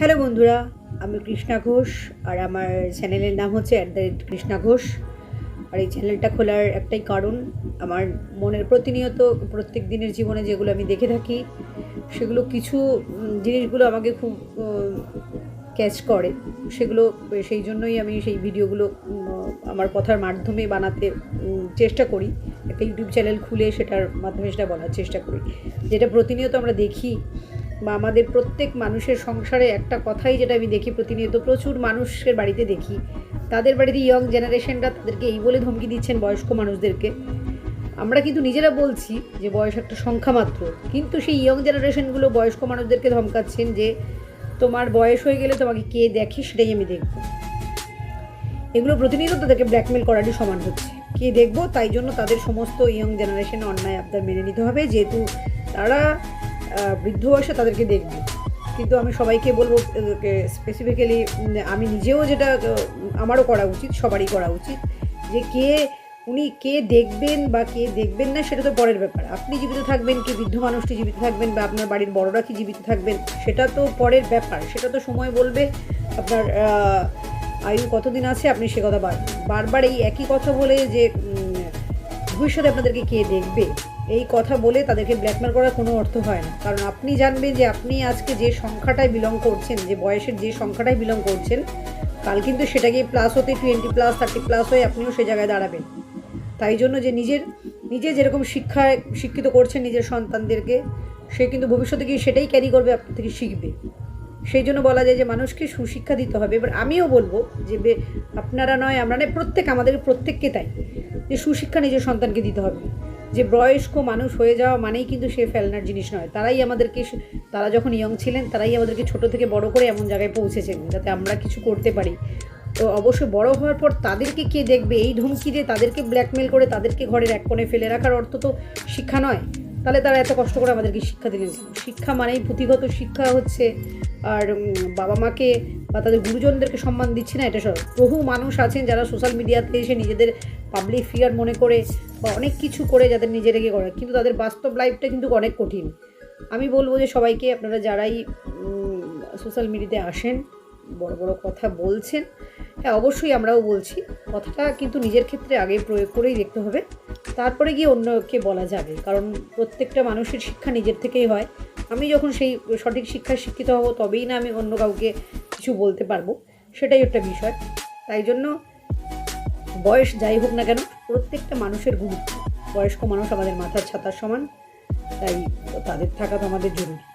Hello বন্ধুরা, আমি কৃষ্ণা ঘোষ আর আমার চ্যানেলের নাম হচ্ছে at the rate Krishna Ghosh. আর এই চ্যানেলটা খোলার একটাই কারণ, আমার মনের প্রতিনিয়ত প্রত্যেক দিনের জীবনে যেগুলো আমি দেখে থাকি, সেগুলো কিছু জিনিসগুলো আমাকে খুব ক্যাচ করে। সেগুলো, সেই জন্যই আমি সেই ভিডিওগুলো আমার কথার মাধ্যমে বানাতে চেষ্টা করি। একটা ইউটিউব চ্যানেল খুলে সেটার মাধ্যমে সেটা বলার চেষ্টা করি। যেটা প্রতিনিয়ত আমরা দেখি বা আমাদের প্রত্যেক মানুষের সংসারে একটা কথাই যেটা আমি দেখি প্রতিনিয়ত, প্রচুর মানুষের বাড়িতে দেখি। তাদের বাড়িতে ইয়ং জেনারেশনরা তাদেরকে এই বলে ধমকি দিচ্ছেন বয়স্ক মানুষদেরকে। আমরা কিন্তু নিজেরা বলছি যে বয়স একটা সংখ্যা মাত্র, কিন্তু সেই ইয়ং জেনারেশনগুলো বয়স্ক মানুষদেরকে ধমকাচ্ছেন যে, তোমার বয়স হয়ে গেলে তোমাকে কে দেখে সেটাই আমি দেখব। এগুলো প্রতিনিয়ত তাদেরকে ব্ল্যাকমেল করারই সমান হচ্ছে। কে দেখব? তাই জন্য তাদের সমস্ত ইয়ং জেনারেশনে অন্যায় আবদার মেনে নিতে হবে। যেহেতু তারা বৃদ্ধ বয়সে তাদেরকে দেখবে। কিন্তু আমি সবাইকে বলব স্পেসিফিক্যালি আমি নিজেও যেটা আমারও করা উচিত, সবারই করা উচিত, যে কে, উনি কে দেখবেন বা কে দেখবেন না সেটা তো পরের ব্যাপার। আপনি জীবিত থাকবেন কি বৃদ্ধ মানুষটি জীবিত থাকবেন বা আপনার বাড়ির বড়রা কি জীবিত থাকবেন, সেটা তো পরের ব্যাপার। সেটা তো সময় বলবে আপনার আয়ু কতদিন আছে, আপনি সে কথা বার, বারবার এই একই কথা বলে যে ভবিষ্যতে আপনাদেরকে কে দেখবে, এই কথা বলে তাদেরকে ব্ল্যাকমেল করার কোনো অর্থ হয় না। কারণ আপনি জানবেন যে আপনি আজকে যে সংখ্যাটায় বিলং করছেন, যে বয়সের যে সংখ্যাটায় বিলং করছেন, কাল কিন্তু সেটাকে প্লাস হতে টোয়েন্টি প্লাস থার্টি প্লাস হয়ে আপনিও সে জায়গায় দাঁড়াবেন। তাই জন্য যে নিজের, নিজে যেরকম শিক্ষায় শিক্ষিত করছেন নিজের সন্তানদেরকে, সে কিন্তু ভবিষ্যতে গিয়ে সেটাই ক্যারি করবে আপনার থেকে শিখবে। সেই জন্য বলা যায় যে মানুষকে সুশিক্ষা দিতে হবে। এবার আমিও বলব যে আপনারা নয়, আমরা নয়, প্রত্যেক আমাদের, প্রত্যেককে তাই, যে সুশিক্ষা নিজের সন্তানকে দিতে হবে। যে বয়স্ক মানুষ হয়ে যাওয়া মানেই কিন্তু সে ফেলনার জিনিস নয়। তারাই আমাদেরকে তারা যখন ইয়ং ছিলেন, তারাই আমাদেরকে ছোট থেকে বড় করে এমন জায়গায় পৌঁছেছেন, যাতে আমরা কিছু করতে পারি। তো অবশ্যই বড় হওয়ার পর তাদেরকে কে দেখবে? এই ধমকি দিয়ে তাদেরকে ব্ল্যাকমেল করে তাদেরকে ঘরের এক কোণে ফেলে রাখার অর্থ তো শিক্ষা নয়। তাহলে তারা এত কষ্ট করে আমাদেরকে শিক্ষা দিলেন। শিক্ষা মানেই পুঁথিগত শিক্ষা হচ্ছে, আর বাবা মাকে বা তাদের গুরুজনদেরকে সম্মান দিচ্ছে না, এটা সব। বহু মানুষ আছেন যারা সোশ্যাল মিডিয়াতে এসে নিজেদের পাবলিক ফিগার মনে করে বা অনেক কিছু করে যাদের নিজেদেরকে করে, কিন্তু তাদের বাস্তব লাইফটা কিন্তু অনেক কঠিন। আমি বলব যে সবাইকে আপনারা যারাই সোশ্যাল মিডিয়াতে আসেন বড় বড় কথা বলছেন। হ্যাঁ অবশ্যই আমরাও বলছি। কথাটা কিন্তু নিজের ক্ষেত্রে আগে প্রয়োগ করেই দেখতে হবে। তারপরে গিয়ে অন্যকে বলা যাবে। কারণ প্রত্যেকটা মানুষের শিক্ষা নিজের থেকেই হয়। আমি যখন সেই সঠিক শিক্ষায় শিক্ষিত হব, তবেই না আমি অন্য কাউকে কিছু বলতে পারব। সেটাই একটা বিষয়। তাই জন্য বয়স যাই হোক না কেন, প্রত্যেকটা মানুষের গুরুত্ব। বয়স্ক মানুষ আমাদের মাথার ছাতার সমান। তাই তাদের থাকা তো আমাদের জরুরি।